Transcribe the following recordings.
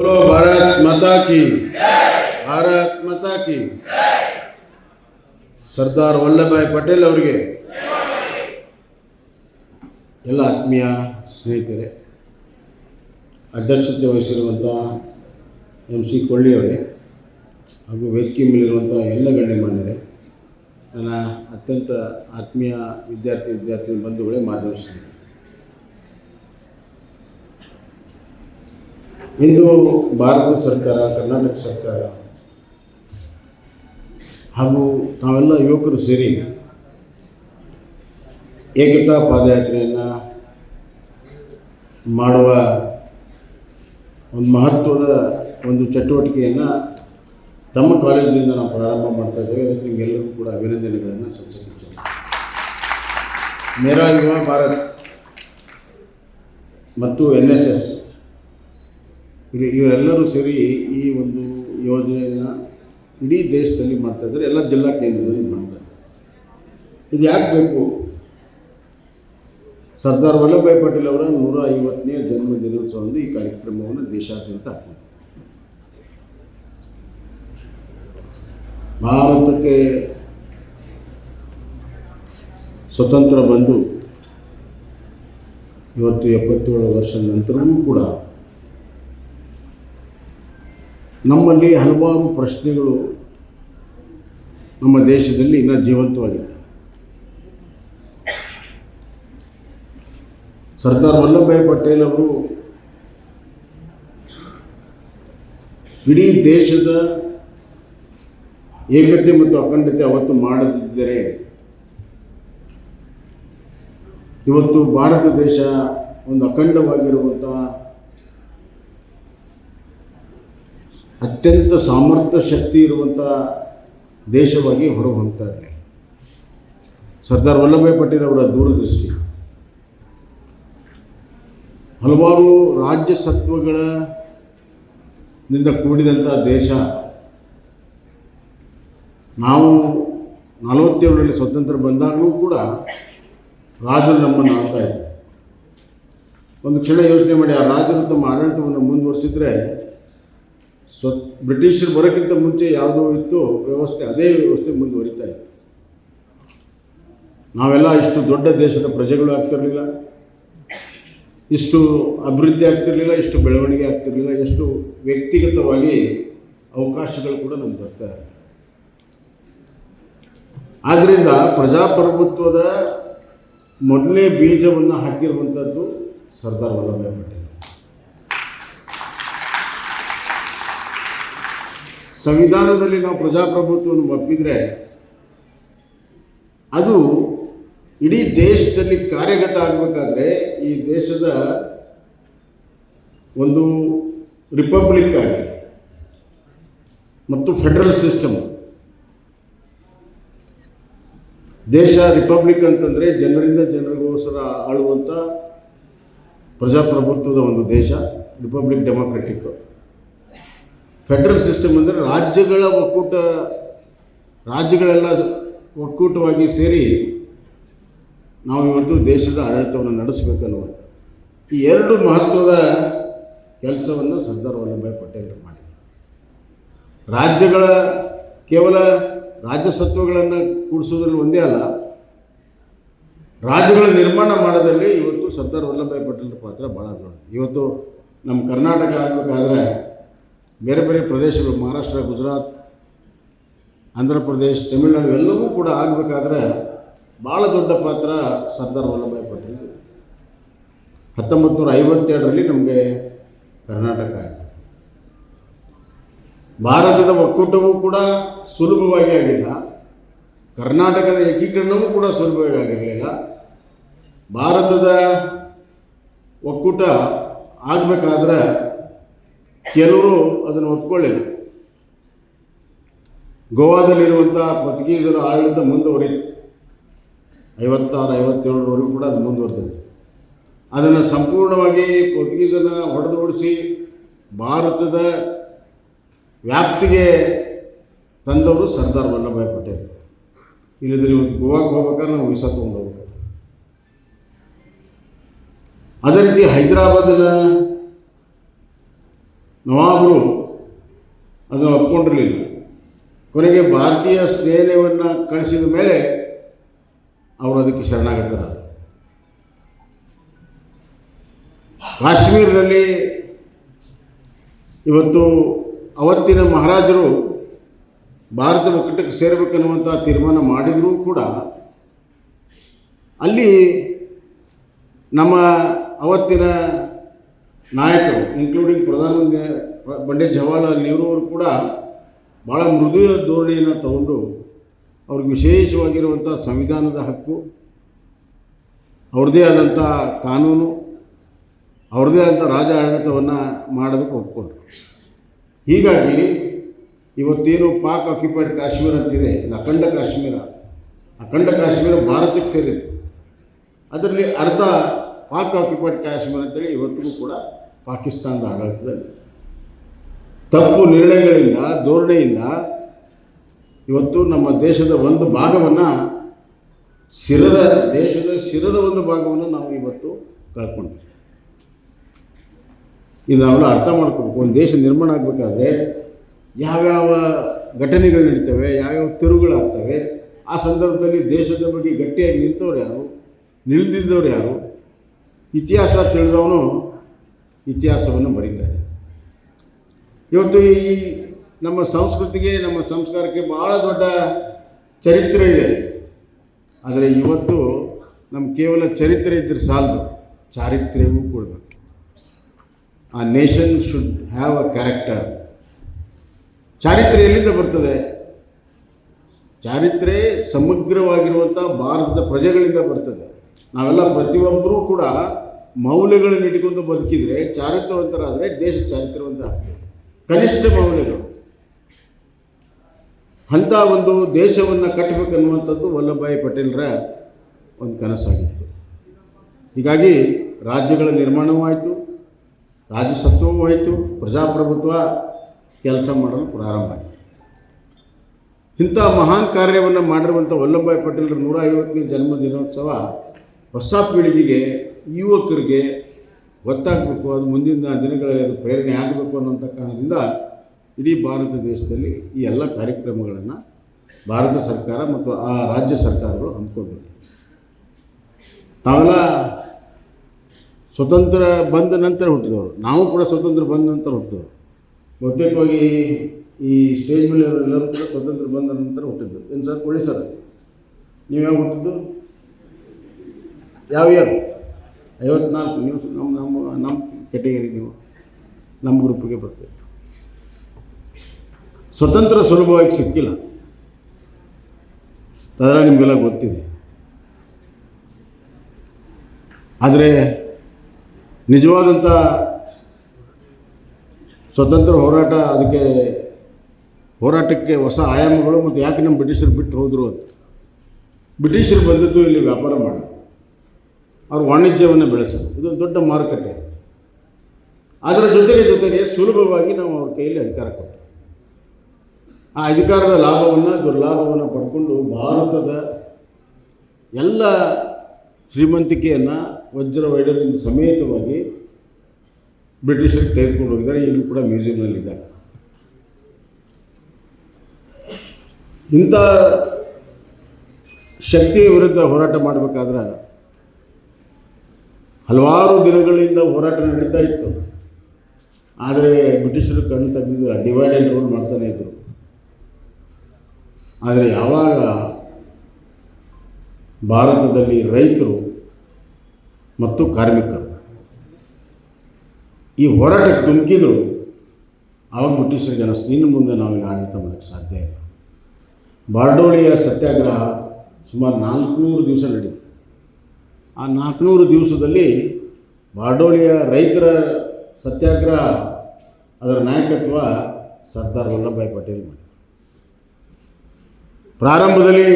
बोलो भारत माता की ಭಾರತ್ ಮಾತಾ ಕಿ ಸರ್ದಾರ್ ವಲ್ಲಭಾಯ್ ಪಟೇಲ್ ಅವರಿಗೆ ಎಲ್ಲ ಆತ್ಮೀಯ ಸ್ನೇಹಿತರೆ ಅಧ್ಯಕ್ಷತೆ ವಹಿಸಿರುವಂಥ ಎಂ ಸಿ ಕೊಳ್ಳಿಯವರೇ ಹಾಗೂ ವೇದಿಕೆ ಮೇಲಿರುವಂಥ ಎಲ್ಲ ಗಣ್ಯಮಾನ್ಯರೇ ನನ್ನ ಅತ್ಯಂತ ಆತ್ಮೀಯ ವಿದ್ಯಾರ್ಥಿ ವಿದ್ಯಾರ್ಥಿ ಬಂಧುಗಳೇ ಮಾಧ್ಯಮ ಸ್ನೇಹಿತರೆ ಇಂದು ಭಾರತ ಸರ್ಕಾರ, ಕರ್ನಾಟಕ ಸರ್ಕಾರ ಹಾಗೂ ತಾವೆಲ್ಲ ಯುವಕರು ಸೇರಿ ಏಕತಾ ಪಾದಯಾತ್ರೆಯನ್ನು ಮಾಡುವ ಒಂದು ಮಹತ್ವದ ಒಂದು ಚಟುವಟಿಕೆಯನ್ನು ತಮ್ಮ ಕಾಲೇಜಿನಿಂದ ನಾವು ಪ್ರಾರಂಭ ಮಾಡ್ತಾ ಇದ್ದೇವೆ. ಅದಕ್ಕೆ ನಿಮಗೆಲ್ಲರಿಗೂ ಕೂಡ ಅಭಿನಂದನೆಗಳನ್ನು ಸಲ್ಲಿಸುತ್ತೇನೆ. ಮೇರಾ ಯುವ ಭಾರತ್ ಮತ್ತು ಎನ್ ಎಸ್ ಎಸ್ ಇವರೆಲ್ಲರೂ ಸೇರಿ ಈ ಒಂದು ಯೋಜನೆಯ ಇಡೀ ದೇಶದಲ್ಲಿ ಮಾಡ್ತಾಯಿದ್ದಾರೆ ಎಲ್ಲ ಜಿಲ್ಲಾ ಕೇಂದ್ರದಲ್ಲಿ ಮಾಡ್ತಾರೆ ಇದು ಯಾಕೆ ಬೇಕು? ಸರ್ದಾರ್ ವಲ್ಲಭಭಾಯ್ ಪಟೇಲ್ ಅವರ ನೂರ ಐವತ್ತನೇ ಜನ್ಮ ಈ ಕಾರ್ಯಕ್ರಮವನ್ನು ದೇಶಾದ್ಯಂತ ಹಾಕಿದೆ ಭಾರತಕ್ಕೆ ಸ್ವತಂತ್ರ ಬಂದು ಇವತ್ತು ಎಪ್ಪತ್ತೇಳು ವರ್ಷ ನಂತರವೂ ಕೂಡ ನಮ್ಮಲ್ಲಿ ಹಲವಾರು ಪ್ರಶ್ನೆಗಳು ನಮ್ಮ ದೇಶದಲ್ಲಿ ಇನ್ನೂ ಜೀವಂತವಾಗಿದೆ ಸರ್ದಾರ್ ವಲ್ಲಭಭಾಯಿ ಪಟೇಲ್ ಅವರು ಇಡೀ ದೇಶದ ಏಕತೆ ಮತ್ತು ಅಖಂಡತೆ ಅವತ್ತು ಮಾಡದಿದ್ದರೆ ಇವತ್ತು ಭಾರತ ದೇಶ ಒಂದು ಅಖಂಡವಾಗಿರುವಂಥ ಅತ್ಯಂತ ಸಾಮರ್ಥ್ಯ ಶಕ್ತಿ ಇರುವಂಥ ದೇಶವಾಗಿ ಹೊರಹೊಮ್ತಾ ಸರ್ದಾರ್ ವಲ್ಲಭಾಯಿ ಪಟೇಲ್ ಅವರ ದೂರದೃಷ್ಟಿ. ಹಲವಾರು ರಾಜ್ಯ ಸತ್ವಗಳ ನಿಂದ ಕೂಡಿದಂಥ ದೇಶ. ನಾವು ನಲವತ್ತೇಳರಲ್ಲಿ ಸ್ವತಂತ್ರ ಬಂದಾಗಲೂ ಕೂಡ ರಾಜರು ನಮ್ಮನ್ನು ಆಳ್ತಾ ಇದ್ದರು. ಒಂದು ಕ್ಷಣ ಯೋಚನೆ ಮಾಡಿ ಆ ರಾಜರು ತಮ್ಮ ಆಡಳಿತವನ್ನು ಮುಂದುವರಿಸಿದ್ರೆ ಸ್ವ ಬ್ರಿಟಿಷರು ಬರೋಕ್ಕಿಂತ ಮುಂಚೆ ಯಾವುದೋ ಇತ್ತು, ವ್ಯವಸ್ಥೆ, ಅದೇ ವ್ಯವಸ್ಥೆ ಮುಂದುವರಿತಾ ಇತ್ತು. ನಾವೆಲ್ಲ ಇಷ್ಟು ದೊಡ್ಡ ದೇಶದ ಪ್ರಜೆಗಳು ಆಗ್ತಿರಲಿಲ್ಲ. ಇಷ್ಟು ಅಭಿವೃದ್ಧಿ ಆಗ್ತಿರಲಿಲ್ಲ, ಇಷ್ಟು ಬೆಳವಣಿಗೆ ಆಗ್ತಿರಲಿಲ್ಲ, ಎಷ್ಟು ವ್ಯಕ್ತಿಗತವಾಗಿ ಅವಕಾಶಗಳು ಕೂಡ ನಮ್ಗೆ ಬರ್ತಾ ಇರಲಿಲ್ಲ. ಆದ್ದರಿಂದ ಪ್ರಜಾಪ್ರಭುತ್ವದ ಮೊದಲನೇ ಬೀಜವನ್ನು ಹಾಕಿರುವಂಥದ್ದು ಸರ್ದಾರ್ ವಲ್ಲಭಾಯ್ ಪಟೇಲ್. ಸಂವಿಧಾನದಲ್ಲಿ ನಾವು ಪ್ರಜಾಪ್ರಭುತ್ವವನ್ನು ಒಪ್ಪಿದರೆ ಅದು ಇಡೀ ದೇಶದಲ್ಲಿ ಕಾರ್ಯಗತ ಆಗಬೇಕಾದ್ರೆ ಈ ದೇಶದ ಒಂದು ರಿಪಬ್ಲಿಕ್ ಆಗಿ ಮತ್ತು ಫೆಡರಲ್ ಸಿಸ್ಟಮ್. ದೇಶ ರಿಪಬ್ಲಿಕ್ ಅಂತಂದರೆ ಜನರಿಂದ ಜನರಿಗೋಸ್ಕರ ಆಳುವಂಥ ಪ್ರಜಾಪ್ರಭುತ್ವದ ಒಂದು ದೇಶ, ರಿಪಬ್ಲಿಕ್ ಡೆಮೋಕ್ರೆಟಿಕ್. ಫೆಡರಲ್ ಸಿಸ್ಟಮ್ ಅಂದರೆ ರಾಜ್ಯಗಳ ಒಕ್ಕೂಟ, ರಾಜ್ಯಗಳೆಲ್ಲ ಒಕ್ಕೂಟವಾಗಿ ಸೇರಿ ನಾವು ಇವತ್ತು ದೇಶದ ಆಡಳಿತವನ್ನು ನಡೆಸಬೇಕನ್ನುವ ಈ ಎರಡು ಮಹತ್ವದ ಕೆಲಸವನ್ನು ಸರ್ದಾರ್ ವಲ್ಲಭಭಾಯಿ ಪಟೇಲ್ ಮಾಡಿ ರಾಜ್ಯಗಳ ಕೇವಲ ರಾಜ್ಯ ಸತ್ವಗಳನ್ನು ಕೂಡಿಸೋದ್ರಲ್ಲಿ ಒಂದೇ ಅಲ್ಲ, ರಾಜ್ಯಗಳ ನಿರ್ಮಾಣ ಮಾಡೋದಲ್ಲಿ ಇವತ್ತು ಸರ್ದಾರ್ ವಲ್ಲಭಭಾಯಿ ಪಟೇಲ್ ಪಾತ್ರ ಭಾಳ ದೊಡ್ಡದು. ಇವತ್ತು ನಮ್ಮ ಕರ್ನಾಟಕ ಆಗಬೇಕಾದ್ರೆ ಬೇರೆ ಬೇರೆ ಪ್ರದೇಶಗಳು, ಮಹಾರಾಷ್ಟ್ರ, ಗುಜರಾತ್, ಆಂಧ್ರ ಪ್ರದೇಶ್ ತಮಿಳುನಾಡು ಎಲ್ಲವೂ ಕೂಡ ಆಗಬೇಕಾದ್ರೆ ಭಾಳ ದೊಡ್ಡ ಪಾತ್ರ ಸರ್ದಾರ್ ವಲ್ಲಭಭಾಯಿ ಪಟೇಲ್. ಹತ್ತೊಂಬತ್ತು ನೂರ ಐವತ್ತೆರಡರಲ್ಲಿ ನಮಗೆ ಕರ್ನಾಟಕ ಆಯಿತು. ಭಾರತದ ಒಕ್ಕೂಟವೂ ಕೂಡ ಸುಲಭವಾಗಿ ಆಗಿಲ್ಲ. ಕರ್ನಾಟಕದ ಏಕೀಕರಣವೂ ಕೂಡ ಸುಲಭವಾಗಿ ಆಗಿರಲಿಲ್ಲ. ಭಾರತದ ಒಕ್ಕೂಟ ಆಗಬೇಕಾದ್ರೆ ಕೆಲವರು ಅದನ್ನು ಒಪ್ಕೊಳ್ಳಿಲ್ಲ. ಗೋವಾದಲ್ಲಿರುವಂಥ ಪೋರ್ಚುಗೀಸರ ಆಡಳಿತ ಮುಂದುವರಿತು ಐವತ್ತಾರು, ಐವತ್ತೇಳರವರೆಗೂ ಕೂಡ ಅದು ಮುಂದುವರೆದಿದೆ. ಅದನ್ನು ಸಂಪೂರ್ಣವಾಗಿ ಪೋರ್ಚುಗೀಸನ್ನು ಹೊಡೆದು ಓಡಿಸಿ ಭಾರತದ ವ್ಯಾಪ್ತಿಗೆ ತಂದವರು ಸರ್ದಾರ್ ವಲ್ಲಭಾಯ್ ಪಟೇಲ್. ಇಲ್ಲದ್ರೆ ಇವತ್ತು ಗೋವಾಕ್ಕೆ ಹೋಗ್ಬೇಕಾದ್ರೆ ನಾವು ವೀಸಾ ತೊಗೊಂಡು ಅದೇ ರೀತಿ ಹೈದರಾಬಾದಿನ ನವಾಬರು. ಅದನ್ನು ಒಪ್ಕೊಂಡಿರಲಿಲ್ಲ. ಕೊನೆಗೆ ಭಾರತೀಯ ಸೇನೆಯನ್ನು ಕಳಿಸಿದ ಮೇಲೆ ಅವರು ಅದಕ್ಕೆ ಶರಣಾಗತ್ತಾರೆ. ಕಾಶ್ಮೀರದಲ್ಲಿ ಇವತ್ತು ಅವತ್ತಿನ ಮಹಾರಾಜರು ಭಾರತ ಒಕ್ಕೂಟಕ್ಕೆ ಸೇರಬೇಕನ್ನುವಂಥ ತೀರ್ಮಾನ ಮಾಡಿದರೂ ಕೂಡ ಅಲ್ಲಿ ನಮ್ಮ ಅವತ್ತಿನ ನಾಯಕರು ಇನ್ಕ್ಲೂಡಿಂಗ್ ಪ್ರಧಾನಮಂತ್ರಿ ಪಂಡಿತ್ ಜವಾಹರ್ಲಾಲ್ ನೆಹರು ಅವರು ಕೂಡ ಭಾಳ ಮೃದು ಧೋರಣೆಯನ್ನು ತಗೊಂಡು ಅವ್ರಿಗೆ ವಿಶೇಷವಾಗಿರುವಂಥ ಸಂವಿಧಾನದ ಹಕ್ಕು, ಅವ್ರದ್ದೇ ಆದಂಥ ಕಾನೂನು, ಅವ್ರದ್ದೇ ಆದಂಥ ರಾಜ ಆಡಳಿತವನ್ನು ಮಾಡೋದಕ್ಕೆ ಒಪ್ಕೊಂಡ್ರು. ಹೀಗಾಗಿ ಇವತ್ತೇನು ಪಾಕ್ ಆಕ್ಯುಪೈಡ್ ಕಾಶ್ಮೀರ ಅಂತಿದೆ, ಇದು ಅಖಂಡ ಕಾಶ್ಮೀರ ಅಖಂಡ ಕಾಶ್ಮೀರ ಭಾರತಕ್ಕೆ ಸೇರಿದೆ ಅದರಲ್ಲಿ ಅರ್ಧ ಪಾಕ್ ಆಕ್ಯುಪೈಡ್ ಕಾಶ್ಮೀರ ಅಂತೇಳಿ ಇವತ್ತಿಗೂ ಕೂಡ ಪಾಕಿಸ್ತಾನದ ಆಡಳಿತದಲ್ಲಿ. ತಪ್ಪು ನಿರ್ಣಯಗಳಿಂದ, ಧೋರಣೆಯಿಂದ ಇವತ್ತು ನಮ್ಮ ದೇಶದ ಒಂದು ಭಾಗವನ್ನು ಶಿರದ ದೇಶದ ಶಿರದ ಒಂದು ಭಾಗವನ್ನು ನಾವು ಇವತ್ತು ಕಳ್ಕೊಂಡಿದ್ದೀವಿ. ಇದು ನಾವೆಲ್ಲ ಅರ್ಥ ಮಾಡ್ಕೋಬೇಕು. ಒಂದು ದೇಶ ನಿರ್ಮಾಣ ಆಗಬೇಕಾದ್ರೆ ಯಾವ್ಯಾವ ಘಟನೆಗಳು ನಡೀತವೆ, ಯಾವ್ಯಾವ ತಿರುವುಗಳಾಗ್ತವೆ ಆ ಸಂದರ್ಭದಲ್ಲಿ ದೇಶದ ಬಗ್ಗೆ ಗಟ್ಟಿಯಾಗಿ ನಿಂತವ್ರು ಯಾರು? ನಿಲ್ದಿದ್ದವ್ರು ಯಾರು? ಇತಿಹಾಸ ತಿಳಿದವನು ಇತಿಹಾಸವನ್ನು ಬರೀತಾರೆ ಇವತ್ತು ಈ ನಮ್ಮ ಸಂಸ್ಕೃತಿಗೆ, ನಮ್ಮ ಸಂಸ್ಕಾರಕ್ಕೆ ಭಾಳ ದೊಡ್ಡ ಚರಿತ್ರೆ ಇದೆ. ಆದರೆ ಇವತ್ತು ನಮ್ಮ ಕೇವಲ ಚರಿತ್ರೆ ಇದ್ದರೆ ಸಾಲದು. ಚಾರಿತ್ರ್ಯವೂ ಕೊಡಬೇಕು a nation should have a character. ಚಾರಿತ್ರೆ ಎಲ್ಲಿಂದ ಬರ್ತದೆ? ಚಾರಿತ್ರೆ ಸಮಗ್ರವಾಗಿರುವಂಥ ಭಾರತದ ಪ್ರಜೆಗಳಿಂದ ಬರ್ತದೆ. ನಾವೆಲ್ಲ ಪ್ರತಿಯೊಬ್ಬರೂ ಕೂಡ ಮೌಲ್ಯಗಳನ್ನು ಇಟ್ಕೊಂಡು ಬದುಕಿದರೆ ಚಾರಿತ್ರವಂತರಾದರೆ ದೇಶ ಚಾರಿತ್ರವಂತ ಆಗ್ತದೆ ಕನಿಷ್ಠ ಮೌಲ್ಯಗಳು. ಅಂಥ ಒಂದು ದೇಶವನ್ನು ಕಟ್ಟಬೇಕನ್ನುವಂಥದ್ದು ವಲ್ಲಭಭಾಯಿ ಪಟೇಲರ ಒಂದು ಕನಸಾಗಿತ್ತು. ಹೀಗಾಗಿ ರಾಜ್ಯಗಳ ನಿರ್ಮಾಣವೂ ಆಯಿತು, ರಾಜಸತ್ವವೂ ಆಯಿತು, ಪ್ರಜಾಪ್ರಭುತ್ವ ಕೆಲಸ ಮಾಡಲು ಪ್ರಾರಂಭ ಆಯಿತು. ಇಂಥ ಮಹಾನ್ ಕಾರ್ಯವನ್ನು ಮಾಡಿರುವಂಥ ವಲ್ಲಭಭಾಯಿ ಪಟೇಲರ ನೂರ ಐವತ್ತನೇ ಜನ್ಮ ದಿನೋತ್ಸವ ಹೊಸ ಪೀಳಿಗೆಗೆ ಯುವಕರಿಗೆ ಗೊತ್ತಾಗಬೇಕು, ಅದು ಮುಂದಿನ ದಿನಗಳಲ್ಲಿ ಅದು ಪ್ರೇರಣೆ ಆಗಬೇಕು ಅನ್ನೋಂಥ ಕಾರಣದಿಂದ ಇಡೀ ಭಾರತ ದೇಶದಲ್ಲಿ ಈ ಎಲ್ಲ ಕಾರ್ಯಕ್ರಮಗಳನ್ನು ಭಾರತ ಸರ್ಕಾರ ಮತ್ತು ಆ ರಾಜ್ಯ ಸರ್ಕಾರಗಳು ಹಮ್ಮಿಕೊಂಡಿವೆ. ತಾವೆಲ್ಲ ಸ್ವತಂತ್ರ ಬಂದ ನಂತರ ಹುಟ್ಟಿದವರು. ನಾವು ಕೂಡ ಸ್ವತಂತ್ರ ಬಂದ ನಂತರ ಹುಟ್ಟಿದವರು. ಬಹುತೇಕವಾಗಿ ಈ ಸ್ಟೇಜ್ ಮೇಲೆ ಎಲ್ಲರೂ ಕೂಡ ಸ್ವತಂತ್ರ ಬಂದ ನಂತರ ಹುಟ್ಟಿದ್ರು ಏನು ಸರ್? ಕೊಳ್ಳಿ ಸರ್. ನೀವು ಯಾವಾಗ ಹುಟ್ಟಿದ್ದು? ಯಾವ ಇಯರ್ ಐವತ್ನಾಲ್ಕು, ನೀವು ನಮ್ಮ ನಮ್ಮ ನಮ್ಮ ಕೆಟಗರಿ ನೀವು ನಮ್ಮ ಗ್ರೂಪಿಗೆ ಬರ್ತೀವಿ ಸ್ವತಂತ್ರ ಸುಲಭವಾಗಿ ಸಿಕ್ಕಿಲ್ಲ. ಅದರ ನಿಮಗೆಲ್ಲ ಗೊತ್ತಿದೆ. ಆದರೆ ನಿಜವಾದಂಥ ಸ್ವತಂತ್ರ ಹೋರಾಟ, ಅದಕ್ಕೆ ಹೋರಾಟಕ್ಕೆ ಹೊಸ ಆಯಾಮಗಳು ಮತ್ತು ಯಾಕೆ ನಮ್ಮ ಬ್ರಿಟಿಷರು ಬಿಟ್ಟು ಹೋದರು ಅಂತ? ಬ್ರಿಟಿಷರು ಬಂದಿದ್ದು ಇಲ್ಲಿ ವ್ಯಾಪಾರ ಮಾಡೋದು ಅವ್ರ ವಾಣಿಜ್ಯವನ್ನು ಬೆಳೆಸೋದು. ಇದೊಂದು ದೊಡ್ಡ ಮಾರುಕಟ್ಟೆ. ಅದರ ಜೊತೆಗೆ ಜೊತೆಗೆ ಸುಲಭವಾಗಿ ನಾವು ಅವ್ರ ಕೈಯಲ್ಲಿ ಅಧಿಕಾರ ಕೊಟ್ಟು. ಆ ಅಧಿಕಾರದ ಲಾಭವನ್ನು, ದುರ್ಲಾಭವನ್ನು ಪಡ್ಕೊಂಡು ಭಾರತದ ಎಲ್ಲ ಶ್ರೀಮಂತಿಕೆಯನ್ನು ವಜ್ರ ವೈಡರಿಂದ ಸಮೇತವಾಗಿ ಬ್ರಿಟಿಷರಿಗೆ ತೆಗೆದುಕೊಂಡು ಹೋಗಿದ್ದಾರೆ. ಈಗಲೂ ಕೂಡ ಮ್ಯೂಸಿಯಂನಲ್ಲಿದ್ದಾರೆ ಇಂಥ ಶಕ್ತಿಯ ವಿರುದ್ಧ ಹೋರಾಟ ಮಾಡಬೇಕಾದ್ರೆ ಹಲವಾರು ದಿನಗಳಿಂದ ಹೋರಾಟ ನಡೀತಾ ಇತ್ತು. ಆದರೆ ಬ್ರಿಟಿಷರು ಕಣ್ಣು ತೆಗೆದಿದ್ದು ಡಿವೈಡ್ ಆ್ಯಂಡ್ ರೂಲ್ ಮಾಡ್ತಾನೆ ಇದ್ದರು ಆದರೆ ಯಾವಾಗ ಭಾರತದಲ್ಲಿ ರೈತರು ಮತ್ತು ಕಾರ್ಮಿಕರು ಈ ಹೋರಾಟಕ್ಕೆ ಧುಮುಕಿದ್ರು, ಆವಾಗ ಬ್ರಿಟಿಷರ ಜನ ಇನ್ನು ಮುಂದೆ ನಾವು ಇಲ್ಲಿ ಆಡಳಿತ ಮಾಡೋಕ್ಕೆ ಸಾಧ್ಯ ಇಲ್ಲ. ಬಾರ್ಡೋಳಿಯ ಸತ್ಯಾಗ್ರಹ ಸುಮಾರು ನಾಲ್ಕುನೂರು ದಿವಸ ನಡೀತು. ಆ ನಾಲ್ಕುನೂರು ದಿವಸದಲ್ಲಿ ಬಾರ್ಡೋಳಿಯ ರೈತರ ಸತ್ಯಾಗ್ರಹ, ಅದರ ನಾಯಕತ್ವ ಸರ್ದಾರ್ ವಲ್ಲಭಭಾಯಿ ಪಟೇಲ್ ಮಾಡಿದರು. ಪ್ರಾರಂಭದಲ್ಲಿ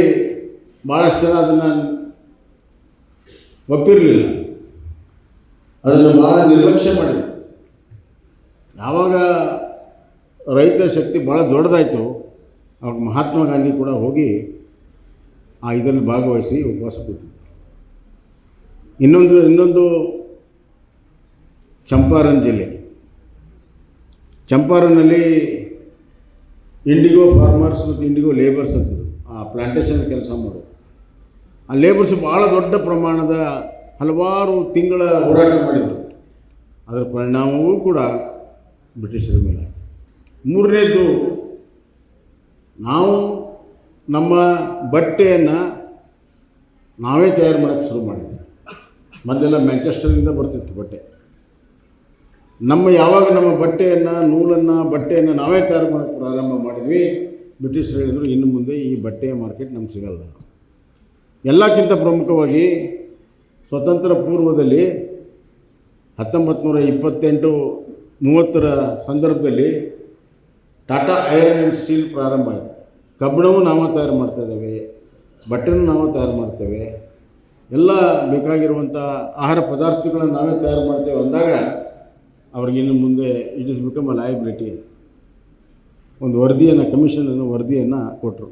ಭಾಳಷ್ಟು ಜನ ಅದನ್ನು ಒಪ್ಪಿರಲಿಲ್ಲ. ಅದನ್ನು ಭಾಳ ನಿರ್ಲಕ್ಷ್ಯ ಮಾಡಿದ್ರು. ಯಾವಾಗ ರೈತ ಶಕ್ತಿ ಭಾಳ ದೊಡ್ಡದಾಯಿತು, ಅವಾಗ ಮಹಾತ್ಮ ಗಾಂಧಿ ಕೂಡ ಹೋಗಿ ಆ ಇದರಲ್ಲಿ ಭಾಗವಹಿಸಿ ಉಪವಾಸ ಕೂತಿದ್ರು. ಇನ್ನೊಂದು ಇನ್ನೊಂದು ಚಂಪಾರನ್ ಜಿಲ್ಲೆ. ಚಂಪಾರನಲ್ಲಿ ಇಂಡಿಗೋ ಫಾರ್ಮರ್ಸ್ ಮತ್ತು ಇಂಡಿಗೋ ಲೇಬರ್ಸ್ ಅಂತ ಆ ಪ್ಲಾಂಟೇಶನ್ ಕೆಲಸ ಮಾಡೋದು. ಆ ಲೇಬರ್ಸ್ ಭಾಳ ದೊಡ್ಡ ಪ್ರಮಾಣದ ಹಲವಾರು ತಿಂಗಳ ಹೋರಾಟ ಮಾಡಿದರು. ಅದರ ಪರಿಣಾಮವೂ ಕೂಡ ಬ್ರಿಟಿಷರ ಮೇಲೆ. ಮೂರನೇದು ನಾವು ನಮ್ಮ ಬಟ್ಟೆಯನ್ನು ನಾವೇ ತಯಾರು ಮಾಡೋಕ್ಕೆ ಶುರು ಮಾಡಿದ್ವಿ. ಮೊದಲೆಲ್ಲ ಮ್ಯಾಂಚೆಸ್ಟರಿಂದ ಬರ್ತಿತ್ತು ಬಟ್ಟೆ. ನಮ್ಮ ಯಾವಾಗ ನಮ್ಮ ಬಟ್ಟೆಯನ್ನು, ನೂಲನ್ನು, ಬಟ್ಟೆಯನ್ನು ನಾವೇ ತಯಾರು ಮಾಡೋಕ್ಕೆ ಪ್ರಾರಂಭ ಮಾಡಿದ್ವಿ, ಬ್ರಿಟಿಷರು ಹೇಳಿದರು, ಇನ್ನು ಮುಂದೆ ಈ ಬಟ್ಟೆಯ ಮಾರ್ಕೆಟ್ ನಮ್ಗೆ ಸಿಗಲ್ಲ. ಎಲ್ಲಕ್ಕಿಂತ ಪ್ರಮುಖವಾಗಿ ಸ್ವತಂತ್ರ ಪೂರ್ವದಲ್ಲಿ ಹತ್ತೊಂಬತ್ತು ನೂರ ಇಪ್ಪತ್ತೆಂಟು ಮೂವತ್ತರ ಸಂದರ್ಭದಲ್ಲಿ ಟಾಟಾ ಐರನ್ ಆ್ಯಂಡ್ ಸ್ಟೀಲ್ ಪ್ರಾರಂಭ ಆಯಿತು. ಕಬ್ಬಿಣವೂ ನಾವು ತಯಾರು ಮಾಡ್ತಾಯಿದ್ದೇವೆ ಬಟ್ಟೆನೂ ನಾವು ತಯಾರು ಮಾಡ್ತೇವೆ. ಎಲ್ಲ ಬೇಕಾಗಿರುವಂಥ ಆಹಾರ ಪದಾರ್ಥಗಳನ್ನು ನಾವೇ ತಯಾರು ಮಾಡ್ತೇವೆ ಅಂದಾಗ ಅವ್ರಿಗಿನ್ನು ಮುಂದೆ it is become a liability ಒಂದು ವರದಿಯನ್ನು ಕಮಿಷನನ್ನು ವರದಿಯನ್ನು ಕೊಟ್ಟರು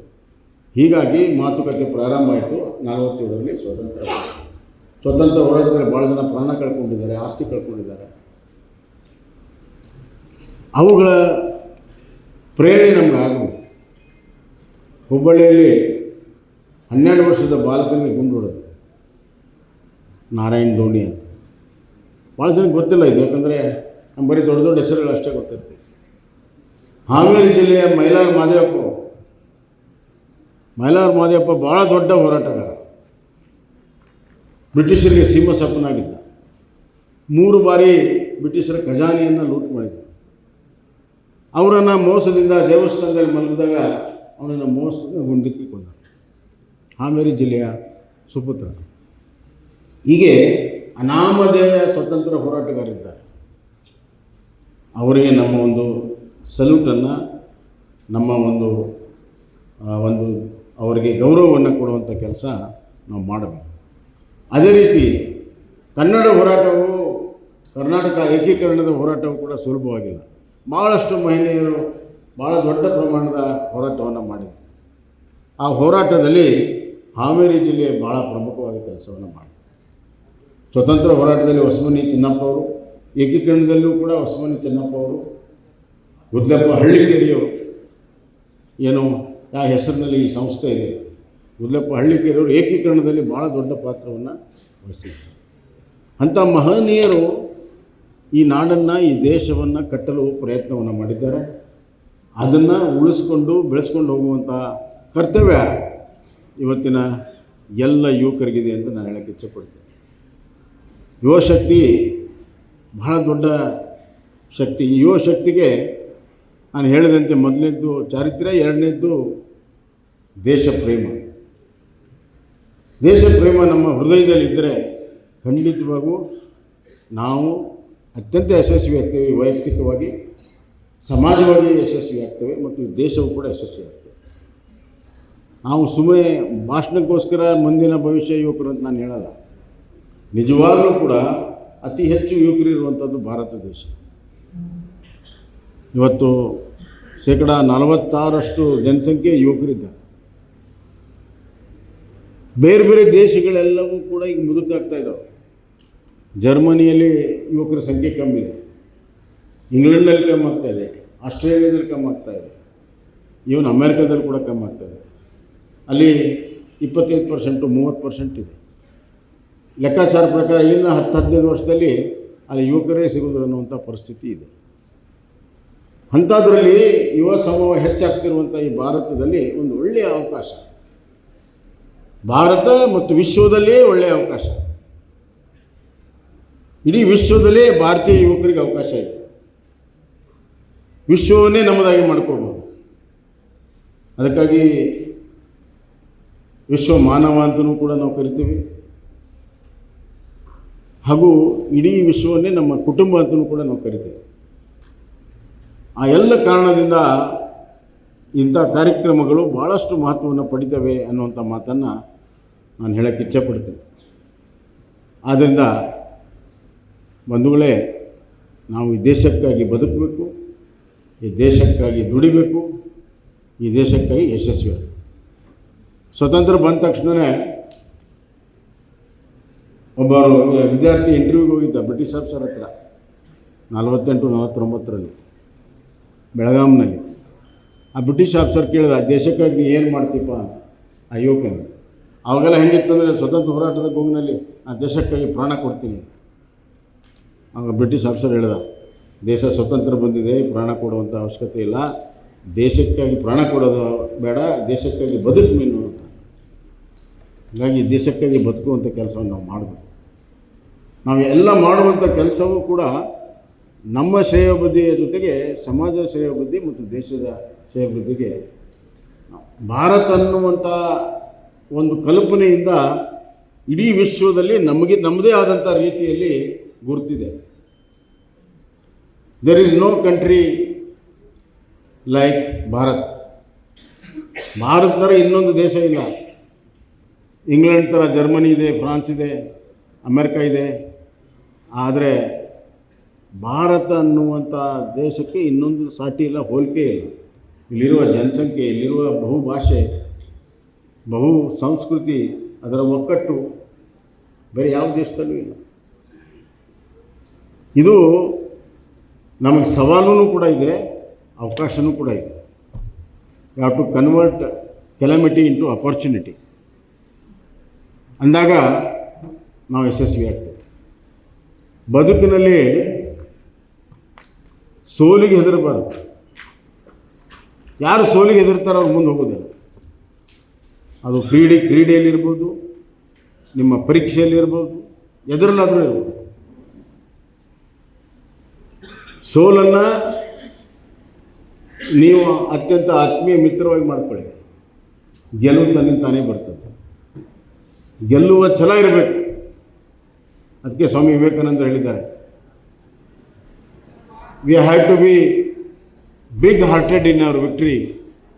ಹೀಗಾಗಿ ಮಾತುಕತೆ ಪ್ರಾರಂಭ ಆಯಿತು. ನಲವತ್ತೇಳರಲ್ಲಿ ಸ್ವತಂತ್ರ. ಸ್ವತಂತ್ರ ಹೋರಾಟದಲ್ಲಿ ಭಾಳ ಜನ ಪ್ರಾಣ ಕಳ್ಕೊಂಡಿದ್ದಾರೆ, ಆಸ್ತಿ ಕಳ್ಕೊಂಡಿದ್ದಾರೆ. ಅವುಗಳ ಪ್ರೇರಣೆ ನಮ್ಗೆ ಆಗಬೇಕು ಹುಬ್ಬಳ್ಳಿಯಲ್ಲಿ ಹನ್ನೆರಡು ವರ್ಷದ ಬಾಲಕನಿಗೆ ಗುಂಡು ಹೊಡೆದು. ನಾರಾಯಣ್ ಡೋಣಿ ಅಂತ. ಭಾಳ ಜನಕ್ಕೆ ಗೊತ್ತಿಲ್ಲ ಇದು, ಯಾಕಂದರೆ ನಮ್ಮ ಬರೀ ದೊಡ್ಡ ದೊಡ್ಡ ಹೆಸರುಗಳು ಅಷ್ಟೇ ಗೊತ್ತಿರ್ತೀವಿ ಹಾವೇರಿ ಜಿಲ್ಲೆಯ ಮೈಲಾರ ಮಾದೇವಪ್ಪ ಮೈಲಾರ ಮಾದೇವಪ್ಪ ಭಾಳ ದೊಡ್ಡ ಹೋರಾಟಗಾರ. ಬ್ರಿಟಿಷರಿಗೆ ಸಿಂಹ ಸಪ್ಪನಾಗಿದ್ದ ಮೂರು ಬಾರಿ ಬ್ರಿಟಿಷರ ಖಜಾನೆಯನ್ನು ಲೂಟ್ ಮಾಡಿದ್ದ. ಅವರನ್ನು ಮೋಸದಿಂದ ದೇವಸ್ಥಾನದಲ್ಲಿ ಮಲಗಿದಾಗ ಅವನನ್ನು ಮೋಸದಿಂದ ಗುಂಡಿಕ್ಕಿ ಹಾವೇರಿ ಜಿಲ್ಲೆಯ ಸುಪುತ್ರ. ಹೀಗೆ ಅನಾಮಧೇಯ ಸ್ವತಂತ್ರ ಹೋರಾಟಗಾರಿದ್ದಾರೆ. ಅವರಿಗೆ ನಮ್ಮ ಒಂದು ಸಲ್ಯೂಟನ್ನು, ನಮ್ಮ ಒಂದು ಒಂದು ಅವರಿಗೆ ಗೌರವವನ್ನು ಕೊಡುವಂಥ ಕೆಲಸ ನಾವು ಮಾಡಬೇಕು. ಅದೇ ರೀತಿ ಕನ್ನಡ ಹೋರಾಟವು, ಕರ್ನಾಟಕ ಏಕೀಕರಣದ ಹೋರಾಟವು ಕೂಡ ಸುಲಭವಾಗಿಲ್ಲ. ಭಾಳಷ್ಟು ಮಹಿಳೆಯರು ಭಾಳ ದೊಡ್ಡ ಪ್ರಮಾಣದ ಹೋರಾಟವನ್ನು ಮಾಡಿದರು ಆ ಹೋರಾಟದಲ್ಲಿ ಹಾವೇರಿ ಜಿಲ್ಲೆ ಭಾಳ ಪ್ರಮುಖವಾದ ಕೆಲಸವನ್ನು ಮಾಡಿದರು ಸ್ವತಂತ್ರ ಹೋರಾಟದಲ್ಲಿ ಹೊಸಮನಿ ಚಿನ್ನಪ್ಪ ಅವರು ಏಕೀಕರಣದಲ್ಲೂ ಕೂಡ ಹೊಸಮನಿ ಚಿನ್ನಪ್ಪ ಅವರು ಗುದ್ಲಪ್ಪ ಹಳ್ಳಿಕೇರಿಯವರು. ಏನು, ಆ ಹೆಸರಿನಲ್ಲಿ ಈ ಸಂಸ್ಥೆ ಇದೆ. ಗುದ್ಲಪ್ಪ ಹಳ್ಳಿಕೇರಿಯವರು ಏಕೀಕರಣದಲ್ಲಿ ಭಾಳ ದೊಡ್ಡ ಪಾತ್ರವನ್ನು ವಹಿಸಿದ್ದಾರೆ. ಅಂಥ ಮಹನೀಯರು ಈ ನಾಡನ್ನು, ಈ ದೇಶವನ್ನು ಕಟ್ಟಲು ಪ್ರಯತ್ನವನ್ನು ಮಾಡಿದ್ದಾರೆ. ಅದನ್ನು ಉಳಿಸ್ಕೊಂಡು, ಬೆಳೆಸ್ಕೊಂಡು ಹೋಗುವಂಥ ಕರ್ತವ್ಯ ಇವತ್ತಿನ ಎಲ್ಲ ಯುವಕರಿಗಿದೆ ಅಂತ ನಾನು ಹೇಳಕ್ಕೆ ಇಚ್ಛೆಪಡ್ತೀನಿ ಯುವಶಕ್ತಿ ಬಹಳ ದೊಡ್ಡ ಶಕ್ತಿ. ಈ ಯುವಶಕ್ತಿಗೆ ನಾನು ಹೇಳಿದಂತೆ ಮೊದಲನೇದ್ದು ಚಾರಿತ್ರ್ಯ, ಎರಡನೇದ್ದು ದೇಶ ಪ್ರೇಮ ದೇಶ ಪ್ರೇಮ ನಮ್ಮ ಹೃದಯದಲ್ಲಿದ್ದರೆ ಖಂಡಿತವಾಗೂ ನಾವು ಅತ್ಯಂತ ಯಶಸ್ವಿ ಆಗ್ತೇವೆ, ವೈಯಕ್ತಿಕವಾಗಿ, ಸಮಾಜವಾಗಿ ಯಶಸ್ವಿ ಆಗ್ತೇವೆ ಮತ್ತು ದೇಶವು ಕೂಡ ಯಶಸ್ವಿ ಆಗ್ತದೆ ನಾವು ಸುಮ್ಮನೆ ಭಾಷಣಕ್ಕೋಸ್ಕರ ಮುಂದಿನ ಭವಿಷ್ಯ ಯುವಕರು ಅಂತ ನಾನು ಹೇಳಲ್ಲ. ನಿಜವಾಗಲೂ ಕೂಡ ಅತಿ ಹೆಚ್ಚು ಯುವಕರು ಇರುವಂಥದ್ದು ಭಾರತ ದೇಶ. ಇವತ್ತು ಶೇಕಡ ನಲವತ್ತಾರಷ್ಟು ಜನಸಂಖ್ಯೆ ಯುವಕರಿದ್ದಾರೆ. ಬೇರೆ ಬೇರೆ ದೇಶಗಳೆಲ್ಲವೂ ಕೂಡ ಈಗ ಮುದುಕಾಗ್ತಾ ಇದ್ದಾವೆ ಜರ್ಮನಿಯಲ್ಲಿ ಯುವಕರ ಸಂಖ್ಯೆ ಕಮ್ಮಿ ಇದೆ. ಇಂಗ್ಲೆಂಡ್ನಲ್ಲಿ ಕಮ್ಮಿ ಆಗ್ತಾ ಇದೆ. ಆಸ್ಟ್ರೇಲಿಯಾದಲ್ಲಿ ಕಮ್ಮಿ ಆಗ್ತಾ ಇದೆ. ಈವನ್ ಅಮೇರಿಕಾದಲ್ಲಿ ಕೂಡ ಕಮ್ಮಿ ಆಗ್ತಾ ಇದೆ. ಅಲ್ಲಿ ಇಪ್ಪತ್ತೈದು ಪರ್ಸೆಂಟು ಮೂವತ್ತು ಪರ್ಸೆಂಟ್ ಇದೆ. ಲೆಕ್ಕಾಚಾರ ಪ್ರಕಾರ ಇನ್ನು ಹತ್ತು ಹದಿನೈದು ವರ್ಷದಲ್ಲಿ ಅಲ್ಲಿ ಯುವಕರೇ ಸಿಗೋದು ಅನ್ನುವಂಥ ಪರಿಸ್ಥಿತಿ ಇದೆ. ಅಂಥದ್ರಲ್ಲಿ ಯುವ ಸಮೂಹ ಹೆಚ್ಚಾಗ್ತಿರುವಂಥ ಈ ಭಾರತದಲ್ಲಿ ಒಂದು ಒಳ್ಳೆಯ ಅವಕಾಶ. ಭಾರತ ಮತ್ತು ವಿಶ್ವದಲ್ಲೇ ಒಳ್ಳೆಯ ಅವಕಾಶ. ಇಡೀ ವಿಶ್ವದಲ್ಲೇ ಭಾರತೀಯ ಯುವಕರಿಗೆ ಅವಕಾಶ ಇದೆ. ವಿಶ್ವವನ್ನೇ ನಮ್ಮದಾಗಿ ಮಾಡ್ಕೋಬೋದು. ಅದಕ್ಕಾಗಿ ವಿಶ್ವ ಮಾನವ ಅಂತಲೂ ಕೂಡ ನಾವು ಕರಿತೀವಿ. ಹಾಗೂ ಇಡೀ ವಿಶ್ವವನ್ನೇ ನಮ್ಮ ಕುಟುಂಬ ಅಂತಲೂ ಕೂಡ ನಾವು ಕರಿತೇವೆ. ಆ ಎಲ್ಲ ಕಾರಣದಿಂದ ಇಂಥ ಕಾರ್ಯಕ್ರಮಗಳು ಭಾಳಷ್ಟು ಮಹತ್ವವನ್ನು ಪಡಿತವೆ ಅನ್ನುವಂಥ ಮಾತನ್ನು ನಾನು ಹೇಳೋಕ್ಕೆ ಇಚ್ಛೆಪಡ್ತೇನೆ. ಆದ್ದರಿಂದ ಬಂಧುಗಳೇ, ನಾವು ಈ ದೇಶಕ್ಕಾಗಿ ಬದುಕಬೇಕು, ಈ ದೇಶಕ್ಕಾಗಿ ದುಡಿಬೇಕು, ಈ ದೇಶಕ್ಕಾಗಿ ಯಶಸ್ವಿ ಸ್ವತಂತ್ರ ಬಂದ ತಕ್ಷಣವೇ ಒಬ್ಬರು ವಿದ್ಯಾರ್ಥಿ ಇಂಟರ್ವ್ಯೂಗೆ ಹೋಗಿದ್ದ ಬ್ರಿಟಿಷ್ ಆಫೀಸರ್ ಹತ್ರ. ನಲವತ್ತೆಂಟು, ನಲವತ್ತೊಂಬತ್ತರಲ್ಲಿ, ಬೆಳಗಾಂನಲ್ಲಿ. ಆ ಬ್ರಿಟಿಷ್ ಆಫೀಸರ್ ಕೇಳಿದ, ದೇಶಕ್ಕಾಗಿ ನೀ ಏನು ಮಾಡ್ತೀಪ್ಪ ಆ ಯುವಕನ ಅವಾಗೆಲ್ಲ ಹೆಂಗಿತ್ತಂದರೆ ಸ್ವತಂತ್ರ ಹೋರಾಟದ ಗುಂಗಿನಲ್ಲಿ ಆ ದೇಶಕ್ಕಾಗಿ ಪ್ರಾಣ ಕೊಡ್ತೀನಿ ಆಗ ಬ್ರಿಟಿಷ್ ಆಫೀಸರ್ ಹೇಳ್ದ, ದೇಶ ಸ್ವತಂತ್ರ ಬಂದಿದೆ, ಪ್ರಾಣ ಕೊಡುವಂಥ ಅವಶ್ಯಕತೆ ಇಲ್ಲ. ದೇಶಕ್ಕಾಗಿ ಪ್ರಾಣ ಕೊಡೋದು ಬೇಡ, ದೇಶಕ್ಕಾಗಿ ಬದುಕು ಮೀನು ಹಾಗಾಗಿ ದೇಶಕ್ಕಾಗಿ ಬದುಕುವಂಥ ಕೆಲಸವನ್ನು ನಾವು ಮಾಡಬೇಕು. ನಾವು ಎಲ್ಲ ಮಾಡುವಂಥ ಕೆಲಸವೂ ಕೂಡ ನಮ್ಮ ಶ್ರೇಯೋಬುದ್ಧಿಯ ಜೊತೆಗೆ ಸಮಾಜದ ಶ್ರೇಯೋಬುದ್ಧಿ ಮತ್ತು ದೇಶದ ಶ್ರೇಯೋಬುದ್ಧಿಗೆ ಭಾರತ ಅನ್ನುವಂಥ ಒಂದು ಕಲ್ಪನೆಯಿಂದ ಇಡೀ ವಿಶ್ವದಲ್ಲಿ ನಮಗೆ ನಮ್ಮದೇ ಆದಂಥ ರೀತಿಯಲ್ಲಿ ಗುರುತಿದೆ. There is no country like Bharat. Bharat ಥರ ಇನ್ನೊಂದು ದೇಶ ಇಲ್ಲ. ಇಂಗ್ಲೆಂಡ್ ಥರ ಜರ್ಮನಿ ಇದೆ, ಫ್ರಾನ್ಸ್ ಇದೆ, ಅಮೆರಿಕ ಇದೆ. ಆದರೆ ಭಾರತ ಅನ್ನುವಂಥ ದೇಶಕ್ಕೆ ಇನ್ನೊಂದು ಸಾಟಿ ಇಲ್ಲ, ಹೋಲಿಕೆ ಇಲ್ಲ. ಇಲ್ಲಿರುವ ಜನಸಂಖ್ಯೆ, ಇಲ್ಲಿರುವ ಬಹುಭಾಷೆ, ಬಹು ಸಂಸ್ಕೃತಿ, ಅದರ ಒಕ್ಕಟ್ಟು ಬೇರೆ ಯಾವ ದೇಶದಲ್ಲೂ ಇಲ್ಲ. ಇದು ನಮಗೆ ಸವಾಲೂ ಕೂಡ ಇದೆ ಅವಕಾಶವೂ ಕೂಡ ಇದೆ. ಯಾವ to convert calamity into opportunity ಅಂದಾಗ ನಾವು ಯಶಸ್ವಿ ಆಗ್ತೇವೆ. ಬದುಕಿನಲ್ಲಿ ಸೋಲಿಗೆ ಹೆದರಬಾರ್ದು. ಯಾರು ಸೋಲಿಗೆ ಹೆದರ್ತಾರೋ ಅವ್ರು ಮುಂದೆ ಹೋಗೋದಿಲ್ಲ. ಅದು ಕ್ರೀಡೆ, ಕ್ರೀಡೆಯಲ್ಲಿರ್ಬೋದು, ನಿಮ್ಮ ಪರೀಕ್ಷೆಯಲ್ಲಿರ್ಬೋದು, ಎದುರಲ್ಲಾದರೂ ಇರ್ಬೋದು. ಸೋಲನ್ನು ನೀವು ಅತ್ಯಂತ ಆತ್ಮೀಯ ಮಿತ್ರವಾಗಿ ಮಾಡ್ಕೊಳ್ಳಿ. ಗೆಲುವು ತನ್ನಿಂದ ತಾನೇ ಬರ್ತದೆ. ಗೆಲ್ಲುವ ಛಲ ಇರಬೇಕು. ಅದಕ್ಕೆ ಸ್ವಾಮಿ ವಿವೇಕಾನಂದರು ಹೇಳಿದ್ದಾರೆ. We have to be big hearted in our victory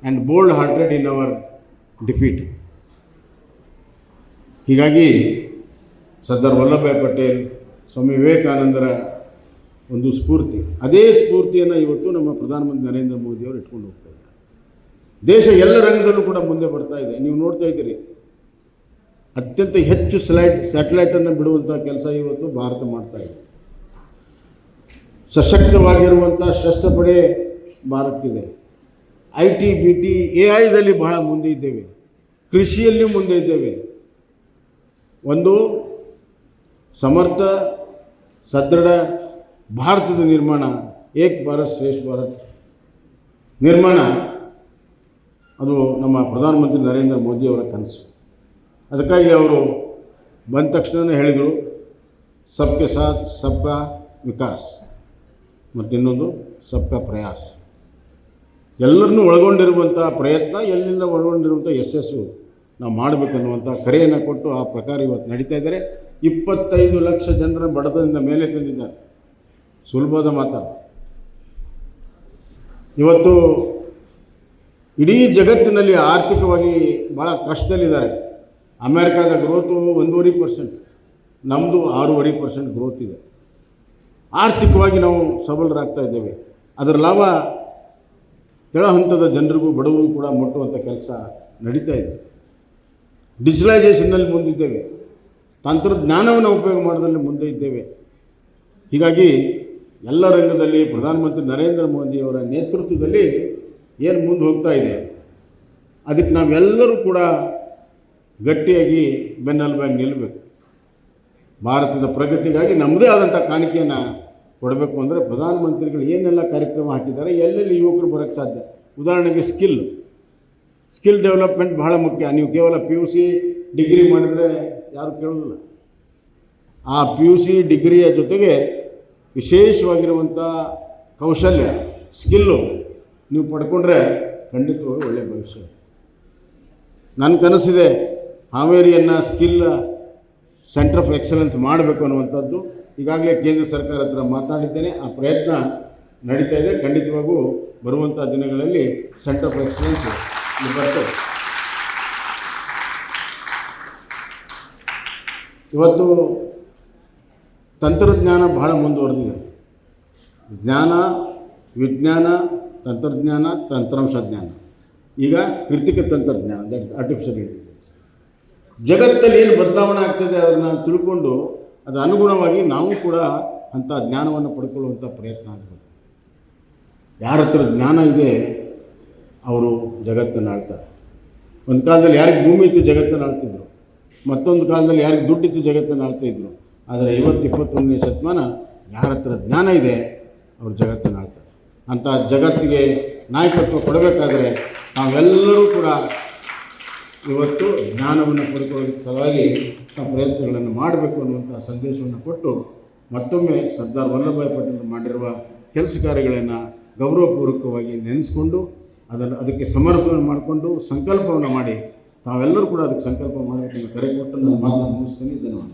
and bold hearted in our defeat ಹೀಗಾಗಿ ಸರ್ದಾರ್ ವಲ್ಲಭಭಾಯ್ ಪಟೇಲ್, ಸ್ವಾಮಿ ವಿವೇಕಾನಂದರ ಒಂದು ಸ್ಫೂರ್ತಿ. ಅದೇ ಸ್ಫೂರ್ತಿಯನ್ನು ಇವತ್ತು ನಮ್ಮ ಪ್ರಧಾನಮಂತ್ರಿ ನರೇಂದ್ರ ಮೋದಿಯವರು ಇಟ್ಕೊಂಡು ಹೋಗ್ತಾ ಇದ್ದಾರೆ. ದೇಶ ಎಲ್ಲ ರಂಗದಲ್ಲೂ ಕೂಡ ಮುಂದೆ ಬರ್ತಾ ಇದೆ. ನೀವು ನೋಡ್ತಾ ಇದ್ದೀರಿ ಅತ್ಯಂತ ಹೆಚ್ಚು ಸ್ಲೈಟ್ ಸ್ಯಾಟಲೈಟನ್ನು ಬಿಡುವಂಥ ಕೆಲಸ ಇವತ್ತು ಭಾರತ ಮಾಡ್ತಾ ಇದೆ. ಸಶಕ್ತವಾಗಿರುವಂಥ ಶಸ್ತ್ರಪಡೆ ಭಾರತಕ್ಕಿದೆ. I T, B T, A ಐದಲ್ಲಿ ಬಹಳ ಮುಂದೆ ಇದ್ದೇವೆ. ಕೃಷಿಯಲ್ಲಿ ಮುಂದೆ ಇದ್ದೇವೆ. ಒಂದು ಸಮರ್ಥ, ಸದೃಢ ಭಾರತದ ನಿರ್ಮಾಣ, ಏಕ್ ಭಾರತ್ ಶ್ರೇಷ್ಠ ಭಾರತ್ ನಿರ್ಮಾಣ. ಅದು ನಮ್ಮ ಪ್ರಧಾನಮಂತ್ರಿ ನರೇಂದ್ರ ಮೋದಿಯವರ ಕನಸು. ಅದಕ್ಕಾಗಿ ಅವರು ಬಂದ ತಕ್ಷಣವೇ ಹೇಳಿದರು ಸಬ್ಕೆ ಸಾಥ್ ಸಬ್ಕಾ ವಿಕಾಸ್. ಮತ್ತು ಇನ್ನೊಂದು ಸಬ್ಕಾ ಪ್ರಯಾಸ್. ಎಲ್ಲರನ್ನೂ ಒಳಗೊಂಡಿರುವಂಥ ಪ್ರಯತ್ನ, ಎಲ್ಲಿಂದ ಒಳಗೊಂಡಿರುವಂಥ ಯಶಸ್ಸು ನಾವು ಮಾಡಬೇಕನ್ನುವಂಥ ಕರೆಯನ್ನು ಕೊಟ್ಟು ಆ ಪ್ರಕಾರ ಇವತ್ತು ನಡೀತಾ ಇದ್ದಾರೆ. ಇಪ್ಪತ್ತೈದು ಲಕ್ಷ ಜನರ ಬಡತನದಿಂದ ಮೇಲೆ ತಂದಿದ್ದಾರೆ. ಸುಲಭದ ಮಾತು. ಇವತ್ತು ಇಡೀ ಜಗತ್ತಿನಲ್ಲಿ ಆರ್ಥಿಕವಾಗಿ ಭಾಳ ಕಷ್ಟದಲ್ಲಿದ್ದಾರೆ ಅಮೇರಿಕಾದ ಗ್ರೋತು ಒಂದೂವರೆ ಪರ್ಸೆಂಟ್ ನಮ್ಮದು ಆರೂವರೆ ಪರ್ಸೆಂಟ್ ಗ್ರೋತ್ ಇದೆ. ಆರ್ಥಿಕವಾಗಿ ನಾವು ಸಬಲರಾಗ್ತಾ ಇದ್ದೇವೆ. ಅದರ ಲಾಭ ಕೆಳ ಹಂತದ ಜನರಿಗೂ, ಬಡವರಿಗೂ ಕೂಡ ಮುಟ್ಟುವಂಥ ಕೆಲಸ ನಡೀತಾ ಇದೆ. ಡಿಜಿಟಲೈಸೇಷನ್ನಲ್ಲಿ ಮುಂದಿದ್ದೇವೆ. ತಂತ್ರಜ್ಞಾನವನ್ನು ಉಪಯೋಗ ಮಾಡೋದ್ರಲ್ಲಿ ಮುಂದೆ ಇದ್ದೇವೆ. ಹೀಗಾಗಿ ಎಲ್ಲ ರಂಗದಲ್ಲಿ ಪ್ರಧಾನಮಂತ್ರಿ ನರೇಂದ್ರ ಮೋದಿಯವರ ನೇತೃತ್ವದಲ್ಲಿ ಏನು ಮುಂದೆ ಹೋಗ್ತಾ ಇದೆ, ಅದಕ್ಕೆ ನಾವೆಲ್ಲರೂ ಕೂಡ ಗಟ್ಟಿಯಾಗಿ ಬೆನ್ನೆಲುಬಾಗಿ ನಿಲ್ಲಬೇಕು. ಭಾರತದ ಪ್ರಗತಿಗಾಗಿ ನಮ್ಮದೇ ಆದಂಥ ಕಾಣಿಕೆಯನ್ನು ಕೊಡಬೇಕು ಅಂದರೆ ಪ್ರಧಾನಮಂತ್ರಿಗಳು ಏನೆಲ್ಲ ಕಾರ್ಯಕ್ರಮ ಹಾಕಿದ್ದಾರೆ, ಎಲ್ಲೆಲ್ಲಿ ಯುವಕರು ಬರೋಕ್ಕೆ ಸಾಧ್ಯ? ಉದಾಹರಣೆಗೆ ಸ್ಕಿಲ್. ಸ್ಕಿಲ್ ಡೆವಲಪ್ಮೆಂಟ್ ಬಹಳ ಮುಖ್ಯ. ನೀವು ಕೇವಲ ಪಿ ಯು ಸಿ ಡಿಗ್ರಿ ಮಾಡಿದರೆ ಯಾರು ಕೇಳೋದಿಲ್ಲ. ಆ ಪಿ ಯು ಸಿ ಡಿಗ್ರಿಯ ಜೊತೆಗೆ ವಿಶೇಷವಾಗಿರುವಂಥ ಕೌಶಲ್ಯ, ಸ್ಕಿಲ್ಲು ನೀವು ಪಡ್ಕೊಂಡ್ರೆ ಖಂಡಿತವಾಗಿ ಒಳ್ಳೆಯ ಭವಿಷ್ಯ. ನನ್ನ ಕನಸಿದೆ ಹಾವೇರಿಯನ್ನು ಸ್ಕಿಲ್ ಸೆಂಟರ್ ಆಫ್ ಎಕ್ಸಲೆನ್ಸ್ ಮಾಡಬೇಕು ಅನ್ನುವಂಥದ್ದು ಈಗಾಗಲೇ ಕೇಂದ್ರ ಸರ್ಕಾರ ಹತ್ರ ಮಾತಾಡಿದ್ದೇನೆ. ಆ ಪ್ರಯತ್ನ ನಡೀತಾ ಇದೆ. ಖಂಡಿತವಾಗೂ ಬರುವಂಥ ದಿನಗಳಲ್ಲಿ ಸೆಂಟರ್ ಆಫ್ ಎಕ್ಸಲೆನ್ಸ್ ಬರ್ತದೆ. ಇವತ್ತು ತಂತ್ರಜ್ಞಾನ ಬಹಳ ಮುಂದುವರೆದಿದೆ. ಜ್ಞಾನ, ವಿಜ್ಞಾನ, ತಂತ್ರಜ್ಞಾನ, ತಂತ್ರಾಂಶ ಜ್ಞಾನ. ಈಗ ಕೃತಿಕ ತಂತ್ರಜ್ಞಾನ ದಟ್ಸ್ ಆರ್ಟಿಫಿಷಿಯಲ್ ಇಂಟೆಲಿಜೆನ್ಸ್ ಜಗತ್ತಲ್ಲಿ ಏನು ಬದಲಾವಣೆ ಆಗ್ತದೆ ಅದನ್ನು ತಿಳ್ಕೊಂಡು ಅದು ಅನುಗುಣವಾಗಿ ನಾವು ಕೂಡ ಅಂಥ ಜ್ಞಾನವನ್ನು ಪಡ್ಕೊಳ್ಳುವಂಥ ಪ್ರಯತ್ನ ಆಗಬೇಕು ಯಾರ ಹತ್ರ ಜ್ಞಾನ ಇದೆ, ಅವರು ಜಗತ್ತನ್ನು ಆಳ್ತಾರೆ. ಒಂದು ಕಾಲದಲ್ಲಿ ಯಾರಿಗೆ ಭೂಮಿ ಇತ್ತು ಜಗತ್ತನ್ನು ಆಳ್ತಿದ್ರು. ಮತ್ತೊಂದು ಕಾಲದಲ್ಲಿ ಯಾರಿಗೆ ದುಡ್ಡಿತ್ತು ಜಗತ್ತನ್ನು ಆಳ್ತಾ ಇದ್ರು ಆದರೆ ಇವತ್ತು ಇಪ್ಪತ್ತೊಂದನೇ ಶತಮಾನ ಯಾರ ಹತ್ರ ಜ್ಞಾನ ಇದೆ, ಅವರು ಜಗತ್ತನ್ನು ಆಳ್ತಾರೆ. ಅಂಥ ಜಗತ್ತಿಗೆ ನಾಯಕತ್ವ ಕೊಡಬೇಕಾದ್ರೆ ನಾವೆಲ್ಲರೂ ಕೂಡ ಇವತ್ತು ಜ್ಞಾನವನ್ನು ಪಡ್ಕೊಳ್ಳೋದಕ್ಕೆ ಸಲುವಾಗಿ ತಮ್ಮ ಪ್ರಯತ್ನಗಳನ್ನು ಮಾಡಬೇಕು ಅನ್ನುವಂಥ ಸಂದೇಶವನ್ನು ಕೊಟ್ಟು ಮತ್ತೊಮ್ಮೆ ಸರ್ದಾರ್ ವಲ್ಲಭಭಾಯಿ ಪಟೇಲ್ ಮಾಡಿರುವ ಕೆಲಸ ಕಾರ್ಯಗಳನ್ನು ಗೌರವಪೂರ್ವಕವಾಗಿ ನೆನೆಸ್ಕೊಂಡು ಅದನ್ನು ಅದಕ್ಕೆ ಸಮರ್ಪಣೆ ಮಾಡಿಕೊಂಡು ಸಂಕಲ್ಪವನ್ನು ಮಾಡಿ ತಾವೆಲ್ಲರೂ ಕೂಡ ಅದಕ್ಕೆ ಸಂಕಲ್ಪ ಮಾಡಬೇಕನ್ನು ಕರೆ ಕೊಟ್ಟು ನಾನು ಮಾತನ್ನು ಮುಗಿಸ್ತೀನಿ. ಧನ್ಯವಾದ